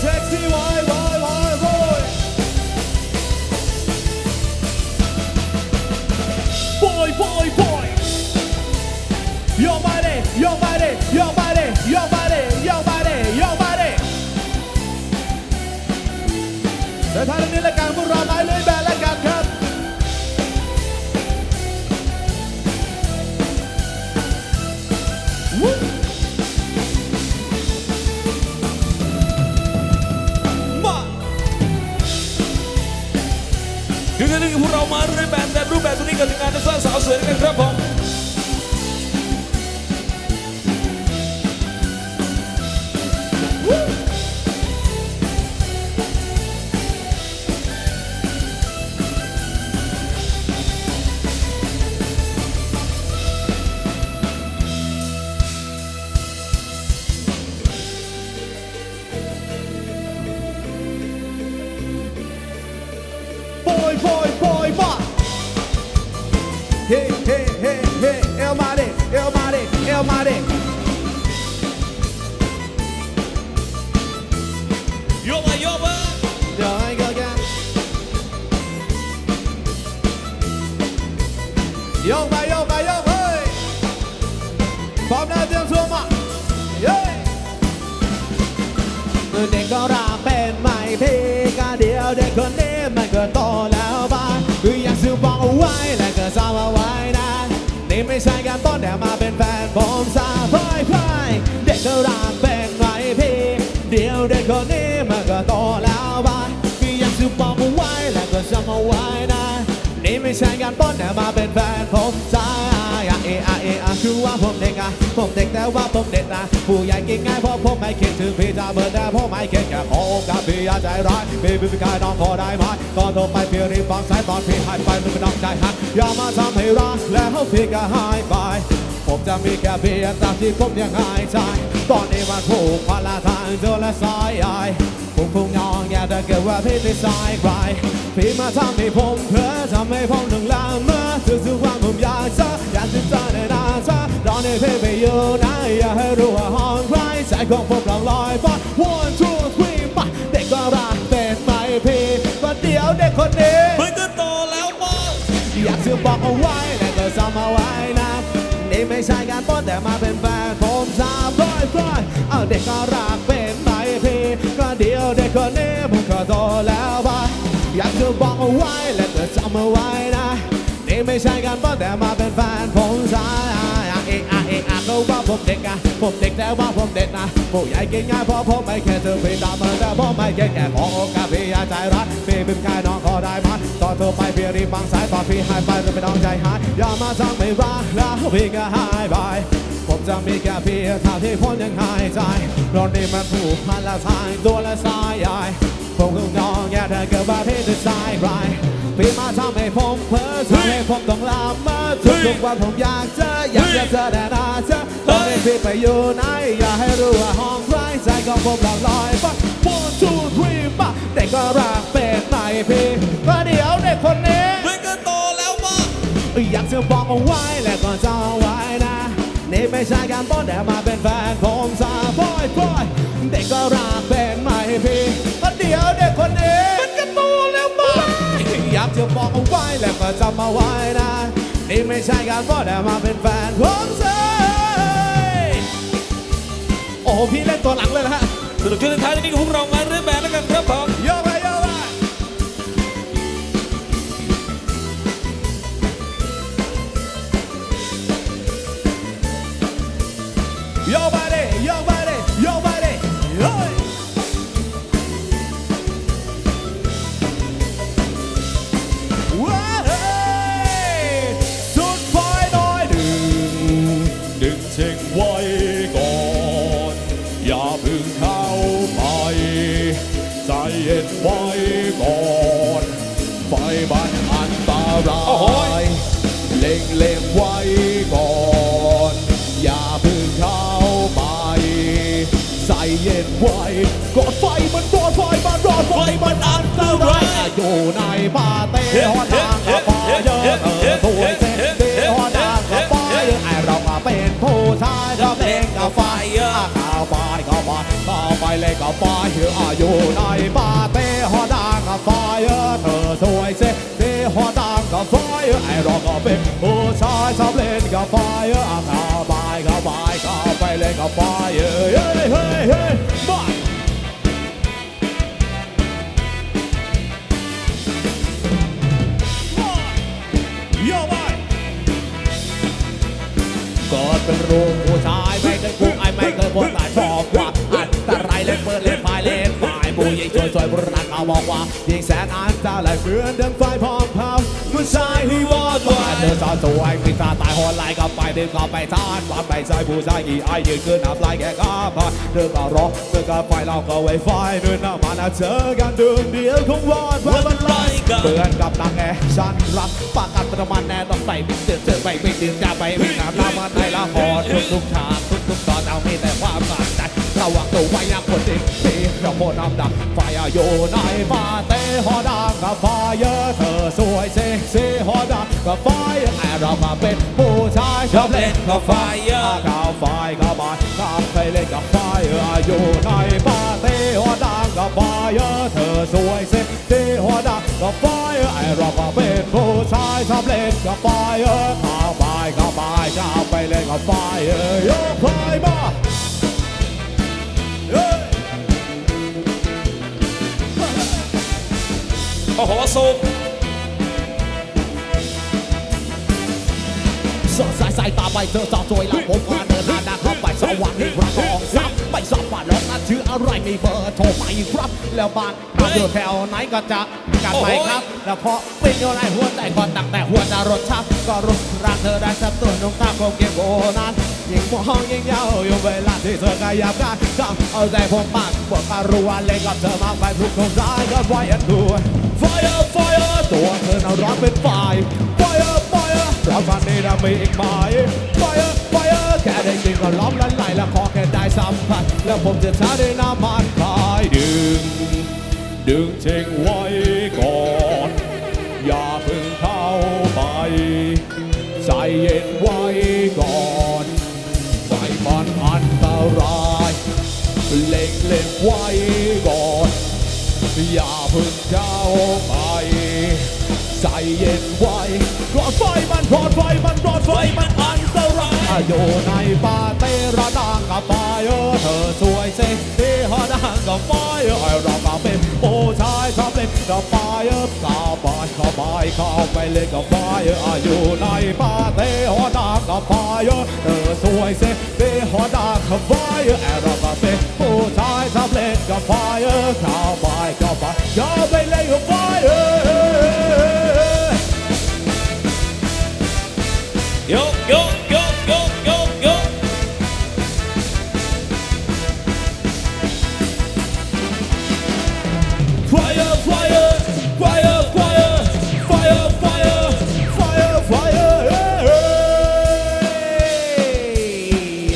เซ็กซี่ไว้เซ็กซี่ไว้ไว้ไว้ไว้บอยบอยบอย Your body, your body, your body, your body, your body, your body แต่ท้ายนี้ละกันพวกเรา คือกันนี้พวกเรามาในแบบแต่รูปแบบตัวนี้กับทีมงานนักสร้างสาวสวยด้วยกันครับผม เฮ้เฮ้เฮ้เฮ้เอลมาดิเอลมาดิเอลมาดิโยกไปโยกไปเจำเอาไว้นะนี่ไม่ใช่การต้อนแต่มาเป็นแฟนผมซะพายพายเด็กก็รักเป็นไม่พี่เดี๋ยวเด็กคนนี้มันก็โตแล้วบ้างคืออยากซื้อบอกเอาไว้และก็จำเอาไว้นะนี่ไม่ใช่การต้อนแต่มาเป็นแฟนผมซา คือว่าผมเด็กอะผมเด็กแต่ว่าผมเด็กนะ ผู้ใหญ่กินง่ายเพราะผมไม่คิดถึงพี่จะเบิดแต่ผมไม่คิดแค่ขอโอกาสพี่อย่าใจร้ายพี่พี่กายน้องขอได้ไหมตอนโทรไปพี่รีบฟังสายตอนพี่หายไปมึงไม่ต้องใจหักอย่ามาทำให้รักแล้วพี่ก็หายไปผมจะมีแค่เพียงตามที่ผมยังหายใจ ตอนนี้มันผูกพันละทางเจอและสายใยผมคงยองแย่ถ้าเกิดว่าพี่ติดสายใครพี่มาทำให้ผมเพ้อทำให้ผมหลงละเมื่อทุกๆวันผมอยากจะอยากจะเจอในน้าเธ นนี้พี่ไปอยู่ไหนอย่าให้รู้ว่าห้องใครใจของผมลองลอยไป one two three มาเด็กก็รักเป็นไหมพี่ก็เดี๋ยวเด็กคนนี้มันก็โตแล้วบ้างอยากจะบอกเอาไว้และก็ซ้ำเอาไว้นะนี่ไม่ใช่การป้อนแต่มาเป็นแฟนผมสาบร้อยร้อยเอาเด็กก็รักเป็นไหมพี่ก็เดียวเด็กคนนี้มันก็โตแล้วไปอยากจะบอกเอาไว้และก็จำเอาไว้นะ นี่ไม่ใช่การป้อนแต่มาเป็นแฟนผมสาเอะอะเอะอะก็ว่าผมเด็กอะผมเด็กแต่ว่าผมเด็กนะผู้ใหญ่กินง่ายเพราะผมไม่แค่เธอพี่ตามมาแต่ผมไม่แค่แค่ขอโอกาสพี่อย่าใจร้ายพี่เป็นแค่น้องขอได้ไหมตอนโทรไปพี่รีบฟังสายตอนพี่หายไปจะไม่ต้องใจหายอย่ามาทำให้รักแล้วพี่ก็หายไปผมจะมีแค่เพียงเท่าที่ผมยังหายใจรถนี้มันผูกพันละทางตัวละสายใหญ่ผมคงยองแย่ถ้าเกิดว่าพี่จะสายใครพี่มาทำให้ผมเพ้อทำให้ผมต้องลามา ทุกๆวันผมอยากเจออยากจะเจอแต่หน้าเธอตอนนี้พี่ไปอยู่ไหนอย่าให้รู้ว่าห้องใครใจของผมหลอกลอยไป one two three ปะเด็กก็รักเป็นไหมพี่ก็เดี๋ยวเด็กคนนี้มันก็โตแล้วบ้างอยากจะบอกเอาไว้และก็จะเอาไว้นะ นี่ไม่ใช่การป้อนแต่มาเป็นแฟนผมซาบอยบอยเด็กก็รักเป็นไหมพี่ก็เดี๋ยวเด็กคนนี้มันก็โตแล้วมั้งอยากจะบอกเอาไว้และก็จำเอาไว้นะ นี่ไม่ใช่การป้อแต่มาเป็นแฟนผมเลยโอ้โหพี่เล่นตัวหลังเลยนะฮะสนุกช่วงท้ายนี้กับพวกเรามาในแบบแบบ ไว้ก่อน อย่าเพึ่งเข้าไปใจเย็นไว้ก่อนไฟมันร้อนไฟมันร้อนไฟมันอันตรายอยู่ในป่าเตะหอนทางกับฟ้าเยอะเออตัวเส้นเตะหอนทางกับฟ้าเยอะไอเราก็เป็นผู้ชายเราเล่นกับไฟเยอะข้าไปเข้าไปข้าไปเล่นกับไฟอยู่ในปาร์ตี้ฮอดังกับไฟเธอสวยเซ็ก ไฟไอ้เราก็เป็นผู้ชายชอบเล่นกับไฟเข้าไปเข้าไปเข้าไปเล่นกับไฟเฮ้ยเฮ้ยเฮ้ยเฮ้ยมาโย่ไปกิดเป็นรูปผู้ชายไม่เคยคุกไอไม่เคยบ่นแต่ชอบว่าอันตรายเล่นเปิดเล่นพายเล่นฝ่ายผู้หญิงช่วยช่วยบุรุษเขาบอกว่ายิงแสนอันตรายเหมือนเดังไฟพอ สาวสวยมีตาตายหอนไหลกับไปเดินเข้าไปทานวามไปใจผู้ชายกี่ไอยืนขึ้นอับไหลแกก็พาเดินก็รอเมื่อกับไฟเราก็ไว้ไฟเดินหน้ามาแล้วเจอกันเดินเดียวคงวอดวายมันไล่กันเปือนกับนางแอฉันรักปากกันประมาณแน่ต้องไปวิ่งเตือนเตือไปวิ่งเตือนจะไปวิ่งน้ำน้ำมันในละครทุกทุกฉากทุกทุกตอนเอามีแต่ความสนใจระวังตัวไว้นะคนที่ที่เราโคตรน้ำดักไฟอยู่ในปาเตหอดังกับไฟเยอะเธอสวยเซ็กซี่หอดังกับไฟไอเรามาเป็นผู้ชายชอบเล่นกับไฟเยอะกับไฟกับบ้านกับไปเล่นกับไฟอยู่ในปาเตหอดังกับไฟเยอะเธอสวยเซ็กซี่หอดังกับไฟไอเรามาเป็นผู้ชายชอบเล่นกับไฟเยอะข้าวไปข้าวไปข้าวไปเล่นกับไฟเยอะยกไฟมา โอ้โหสูงสอดสายสายตาไปเธอสาวสวยแล้วผมมาเดินหน้าหน้าเข้าไปสว่างในประกองซับไม่ทราบว่าแล้วนั้นชื่ออะไรมีเบอร์โทรไปครับ แล้วบ้านบ้านอยู่แถวไหนก็จะกลับไปครับ แล้วพอเป็นอยู่ในหัวใจก็ตั้งแต่หัวใจรถชักก็รู้รักเธอได้สักตัวน้องตาคงเก็บโบนั้นยิ่งมองยิ่งยาวอยู่เวลาที่เธอขยับกันก็เอาใจผมมากบอกก็รู้ว่าเล่นกับเธอมากไปทุกคนร้ายก็ไว้อันดู Fire Fire ตัวเธอน่ารักเป็นไฟ Fire Fire เราฟันนี้เรามีอีกไหม Fire Fire แค่ได้ยินก็ล้อมละลายและขอแค่ได้สัมผัสแล้วผมจะช้าด้วยน้ำมันคายดึง ดึงเชิงไว้ก่อน อย่าเพิ่งเข้าไป ใจเย็นไว้ก่อนไฟมันอันตรายเล็งเล่นไว้ก่อน พิ่งเข้าไปใจเย็นไว้รอดไฟมันรอดไฟมันรอดไฟมันอันตรายอยู่ในปาเตระดังกับไฟเออเธอสวยเซ็กซี่ฮอดังกับไฟเออไอเราเป็นผู้ชายชอบเล่นกับไฟเออเข้าไปเข้าไปเข้าไปเล่นกับไฟอยู่ในปาเต้ฮอดังกับไฟเออเธอสวยเซ็กซี่ฮอดังกับไฟเออไอเราเป็นผู้ชายชอบเล่นกับไฟเออเข้า ไ